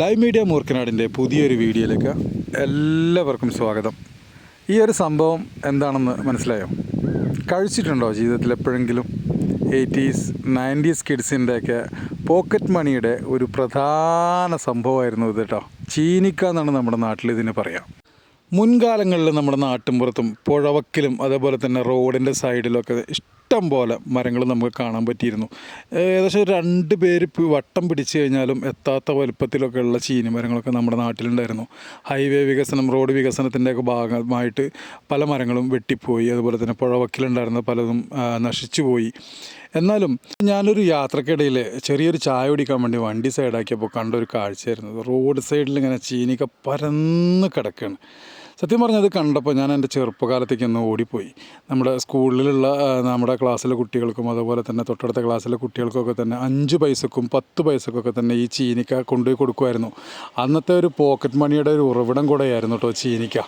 Live media മൂർക്കനാടിന്റെ പുതിയൊരു വീഡിയോയിലേക്ക് എല്ലാവർക്കും സ്വാഗതം. ഈ ഒരു സംഭവം എന്താണെന്ന് മനസ്സിലായോ? കഴിച്ചിട്ടുണ്ടോ ജീവിതത്തിൽ എപ്പോഴെങ്കിലും? എയ്റ്റീസ് നയന്റീസ് കിഡ്സിന്റെയൊക്കെ പോക്കറ്റ് മണിയുടെ ഒരു പ്രധാന സംഭവമായിരുന്നു ഇത് കേട്ടോ. ചീനിക്ക എന്നാണ് നമ്മുടെ നാട്ടിൽ ഇതിന് പറയാം. മുൻകാലങ്ങളിൽ നമ്മുടെ നാട്ടിൻപുറത്തും പുഴവക്കിലും അതേപോലെ തന്നെ റോഡിന്റെ സൈഡിലൊക്കെ ഇഷ്ടം പോലെ മരങ്ങൾ നമുക്ക് കാണാൻ പറ്റിയിരുന്നു. ഏകദേശം രണ്ട് പേര് വട്ടം പിടിച്ചു കഴിഞ്ഞാലും എത്താത്ത വലുപ്പത്തിലൊക്കെ ഉള്ള ചീനി മരങ്ങളൊക്കെ നമ്മുടെ നാട്ടിലുണ്ടായിരുന്നു. ഹൈവേ വികസനം റോഡ് വികസനത്തിന്റെയൊക്കെ ഭാഗമായിട്ട് പല മരങ്ങളും വെട്ടിപ്പോയി. അതുപോലെ തന്നെ പുഴവക്കിലുണ്ടായിരുന്ന പലതും നശിച്ചുപോയി. നശിച്ചു പോയി എന്നാലും ഞാനൊരു യാത്രക്കിടയിൽ ചെറിയൊരു ചായ കുടിക്കാൻ വേണ്ടി വണ്ടി സൈഡാക്കിയപ്പോൾ കണ്ട ഒരു കാഴ്ചയായിരുന്നു. റോഡ് സൈഡിൽ ഇങ്ങനെ ചീനിക്ക പരന്ന് കിടക്കുകയാണ് സത്യം പറഞ്ഞത് കണ്ടപ്പോൾ ഞാൻ എന്റെ ചെറുപ്പകാലത്തേക്ക് ഒന്ന് ഓടിപ്പോയി. നമ്മുടെ സ്കൂളിലുള്ള നമ്മുടെ ക്ലാസ്സിലെ കുട്ടികൾക്കും അതുപോലെ തന്നെ തൊട്ടടുത്ത ക്ലാസ്സിലെ കുട്ടികൾക്കൊക്കെ തന്നെ അഞ്ച് പൈസക്കും പത്ത് പൈസക്കൊക്കെ തന്നെ ഈ ചീനിക്ക കൊണ്ടുപോയി കൊടുക്കുമായിരുന്നു അന്നത്തെ ഒരു പോക്കറ്റ് മണിയുടെ ഒരു ഉറവിടം കൂടെയായിരുന്നു കേട്ടോ ചീനിക്ക.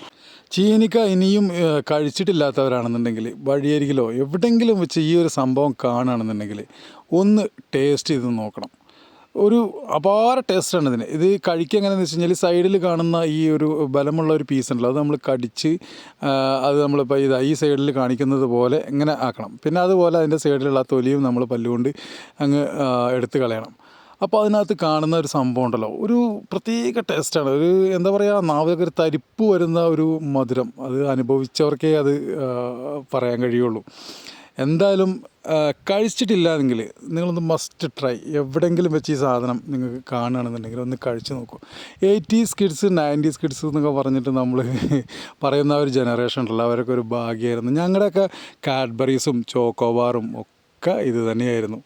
ചീനിക്ക ഇനിയും കഴിച്ചിട്ടില്ലാത്തവരാണെന്നുണ്ടെങ്കിൽ വഴിയരികിലോ എവിടെയെങ്കിലും വെച്ച് ഈ ഒരു സംഭവം കാണുകയാണെന്നുണ്ടെങ്കിൽ ഒന്ന് ടേസ്റ്റ് ചെയ്ത് നോക്കണം. ഒരു അപാര ടേസ്റ്റാണ് ഇതിന്. ഇത് കഴിക്കുക എങ്ങനെയാണെന്ന് വെച്ച് കഴിഞ്ഞാൽ സൈഡിൽ കാണുന്ന ഈ ഒരു ബലമുള്ള ഒരു പീസ് ഉണ്ടല്ലോ അത് നമ്മൾ കടിച്ച് അത് നമ്മളിപ്പോൾ ഇതാ ഈ സൈഡിൽ കാണിക്കുന്നത് പോലെ ഇങ്ങനെ ആക്കണം. പിന്നെ അതുപോലെ അതിന്റെ സൈഡിലുള്ള തൊലിയും നമ്മൾ പല്ലുകൊണ്ട് അങ്ങ് എടുത്ത് കളയണം. അപ്പോൾ അതിനകത്ത് കാണുന്ന ഒരു സംഭവം ഉണ്ടല്ലോ. ഒരു പ്രത്യേക ടേസ്റ്റാണ് ഒരു എന്താ പറയുക നാവിലൊക്കെ ഒരു തരിപ്പ് വരുന്ന ഒരു മധുരം. അത് അനുഭവിച്ചവർക്കേ അത് പറയാൻ കഴിയുള്ളൂ. എന്തായാലും കഴിച്ചിട്ടില്ലായെങ്കിൽ നിങ്ങളൊന്ന് മസ്റ്റ് ട്രൈ എവിടെയെങ്കിലും വെച്ച് ഈ സാധനം നിങ്ങൾക്ക് കാണുകയാണെന്നുണ്ടെങ്കിൽ ഒന്ന് കഴിച്ച് നോക്കൂ. എയ്റ്റീസ് കിഡ്സ് നയന്റീസ് കിഡ്സ് എന്നൊക്കെ പറഞ്ഞിട്ട് നമ്മൾ പറയുന്ന ഒരു ജനറേഷൻ ഉണ്ടല്ലോ. അവരൊക്കെ ഒരു ഭാഗ്യമായിരുന്നു. ഞങ്ങളുടെയൊക്കെ കാഡ്ബറീസും ചോക്കോബാറും ഒക്കെ ഇത് തന്നെയായിരുന്നു.